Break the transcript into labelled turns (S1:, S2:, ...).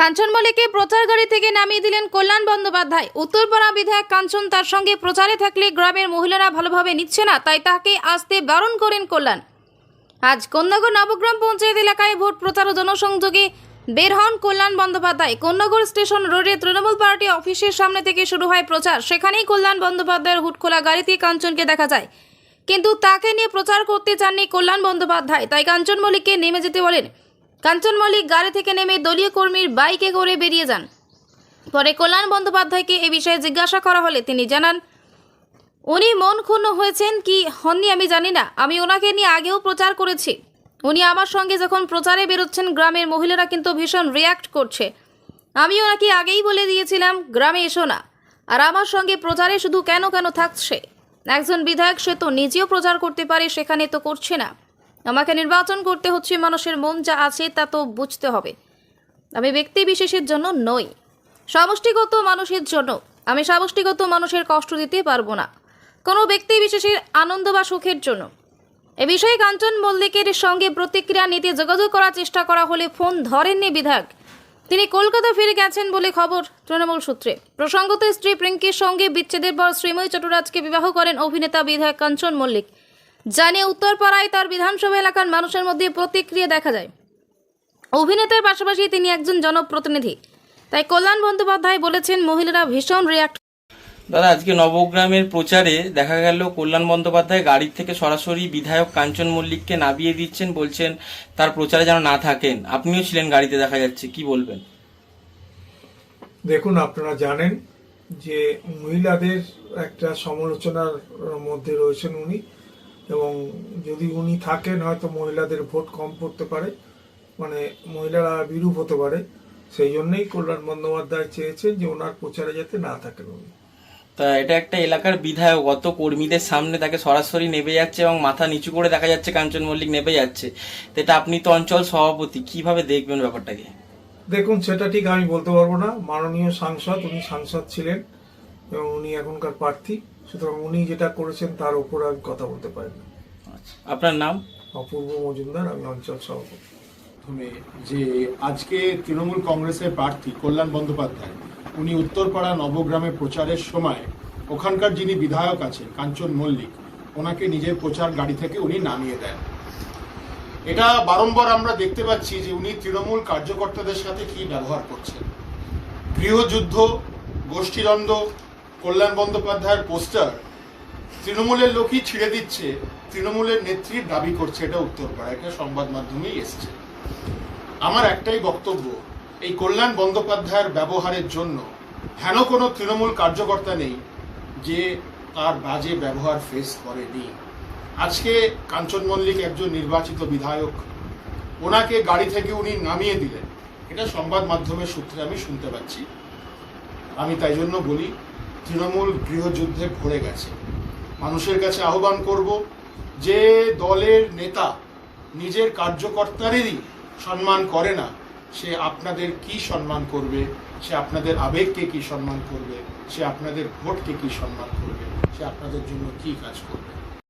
S1: কাঞ্চন মল্লিককে প্রচার গাড়ি থেকে নামিয়ে দিলেন কল্যাণ বন্দ্যোপাধ্যায়। উত্তরপাড়া বিধায়ক কাঞ্চন তার সঙ্গে প্রচারে থাকলে গ্রামের মহিলারা ভালোভাবে নিচ্ছে না, তাই তাকে আসতে বারণ করেন কল্যাণ। আজ কন্যাগর নবগ্রাম পঞ্চায়েত এলাকায় ভোট প্রচার ও জনসংযোগে বের হন কল্যাণ বন্দ্যোপাধ্যায়। কন্যাগর স্টেশন রোডে তৃণমূল পার্টি অফিসের সামনে থেকে শুরু হয় প্রচার। সেখানেই কল্যাণ বন্দ্যোপাধ্যায়ের হুটখোলা গাড়িতে কাঞ্চনকে দেখা যায়। কিন্তু তাকে নিয়ে প্রচার করতে চাননি কল্যাণ বন্দ্যোপাধ্যায়, তাই কাঞ্চন মল্লিককে নেমে যেতে বলেন। কাঞ্চন মল্লিক গাড়ি থেকে নেমে দলীয় কর্মীর বাইকে করে বেরিয়ে যান। পরে কল্যাণ বন্দ্যোপাধ্যায়কে এ বিষয়ে জিজ্ঞাসা করা হলে তিনি জানান, উনি মন ক্ষুণ্ণ হয়েছেন কি হননি আমি জানি না। আমি ওনাকে নিয়ে আগেও প্রচার করেছি। উনি আমার সঙ্গে যখন প্রচারে বেরোচ্ছেন, গ্রামের মহিলারা কিন্তু ভীষণ রিয়াক্ট করছে। আমি ওনাকে আগেই বলে দিয়েছিলাম, গ্রামে এসো না। আর আমার সঙ্গে প্রচারে শুধু কেন কেন থাকছে? একজন বিধায়ক সে তো নিজেও প্রচার করতে পারে, সেখানে তো করছে না। আমাকে নির্বাচন করতে হচ্ছে মানুষের মন যা আছে তা তো বুঝতে হবে। আমি ব্যক্তি বিশেষের জন্য নই। সমষ্টিগত মানুষের জন্য আমি সমষ্টিগত মানুষের কষ্ট দিতে পারব না। কোনো ব্যক্তি বিশেষের আনন্দ বা সুখের জন্য। এ বিষয়ে কাঞ্চন মল্লিকের সঙ্গে প্রতিক্রিয়া নিতে যোগাযোগ করার চেষ্টা করা হলে ফোন ধরেননি বিধায়ক। তিনি কলকাতা ফিরে গেছেন বলে খবর তৃণমূল সূত্রে। প্রসঙ্গত স্ত্রী প্রিঙ্কির সঙ্গে বিচ্ছেদের পর শ্রীময়ী চটুরাজকে বিবাহ করেন অভিনেতা বিধায়ক কাঞ্চন মল্লিক। জানিয়ে উত্তরপাড়ায় তার বিধানসভা এলাকার মানুষের মধ্যে প্রতিক্রিয়া দেখা যায়। অভিনেতার পাশাপাশি তিনি একজন জনপ্রতিনিধি। তাই কল্যাণ বন্দ্যোপাধ্যায় বলেছেন মহিলারা ভীষণ রিয়াক্ট
S2: দাদা আজকে নবগ্রামের প্রচারে দেখা গেল কল্যাণ বন্দ্যোপাধ্যায় গাড়ির থেকে সরাসরি বিধায়ক কাঞ্চন মল্লিককে নামিয়ে দিচ্ছেন বলছেন তার প্রচারে যেন না থাকেন। আপনিও ছিলেন গাড়িতে দেখা যাচ্ছে। কি বলবেন?
S3: দেখুন আপনারা জানেন যে মহিলাদের একটা সমালোচনার মধ্যে রয়েছেন উনি। এবং যদি উনি থাকেন হয়তো মহিলাদের ভোট কম পড়তে পারে। মানে মহিলারা বিরূপ হতে পারে। সেই জন্যই কল্যাণ বন্দ্যোপাধ্যায় চেয়েছেন যে ওনার প্রচারে যাতে না থাকেন উনি।
S2: তা এটা একটা এলাকার বিধায়ক। অত কর্মীদের সামনে তাকে সরাসরি নেবে যাচ্ছে এবং মাথা নিচু করে দেখা যাচ্ছে কাঞ্চন মল্লিক নেবে যাচ্ছে। তো এটা আপনি তো অঞ্চল সভাপতি কীভাবে দেখবেন ব্যাপারটাকে?
S3: দেখুন সেটা ঠিক আমি বলতে পারব না। মাননীয় সাংসদ উনি সাংসদ ছিলেন এবং উনি এখনকার প্রার্থী। সুতরাং উনি যেটা করেছেন তার উপর আমি কথা বলতে পারি না।
S2: আচ্ছা, আপনার নাম?
S3: অপূর্ব মজুমদার আমি অঞ্চল সভাপতি।
S4: প্রথমে যে আজকে তৃণমূল কংগ্রেসের প্রার্থী কল্যাণ বন্দ্যোপাধ্যায় উনি উত্তরপাড়া নবগ্রামে প্রচারের সময় ওখানকার যিনি বিধায়ক আছেন কাঞ্চন মল্লিক ওনাকে নিজের প্রচার গাড়ি থেকে উনি নামিয়ে দেন। এটা বারংবার আমরা দেখতে পাচ্ছি যে উনি তৃণমূল কার্যকর্তাদের সাথে কি ব্যবহার করছেন। গৃহযুদ্ধ গোষ্ঠীদ্বন্দ্ব কল্যাণ বন্দ্যোপাধ্যায়ের পোস্টার তৃণমূলের লোকই ছিঁড়ে দিচ্ছে, তৃণমূলের নেত্রীর দাবি করছে, এটা উত্তরপাড়া এটা সংবাদ মাধ্যমেই এসছে। আমার একটাই বক্তব্য, এই কল্যাণ বন্দ্যোপাধ্যায়ের ব্যবহারের জন্য হেন কোনো তৃণমূল কার্যকর্তা নেই যে তার বাজে ব্যবহার ফেস করেনি। আজকে কাঞ্চন মল্লিক একজন নির্বাচিত বিধায়ক, ওনাকে গাড়ি থেকে উনি নামিয়ে দিলেন। এটা সংবাদ মাধ্যমের সূত্রে আমি শুনতে পাচ্ছি। আমি তাই জন্য বলি তৃণমূল গৃহযুদ্ধে ভরে গেছে। মানুষের কাছে আহ্বান করব যে দলের নেতা নিজের কার্যকর্তারেরই সম্মান করে না, সে আপনাদের কি সম্মান করবে, সে আপনাদের আবেগকে কি সম্মান করবে, সে আপনাদের ভোটকে কি সম্মান করবে, সে আপনাদের জন্য কি কাজ করবে।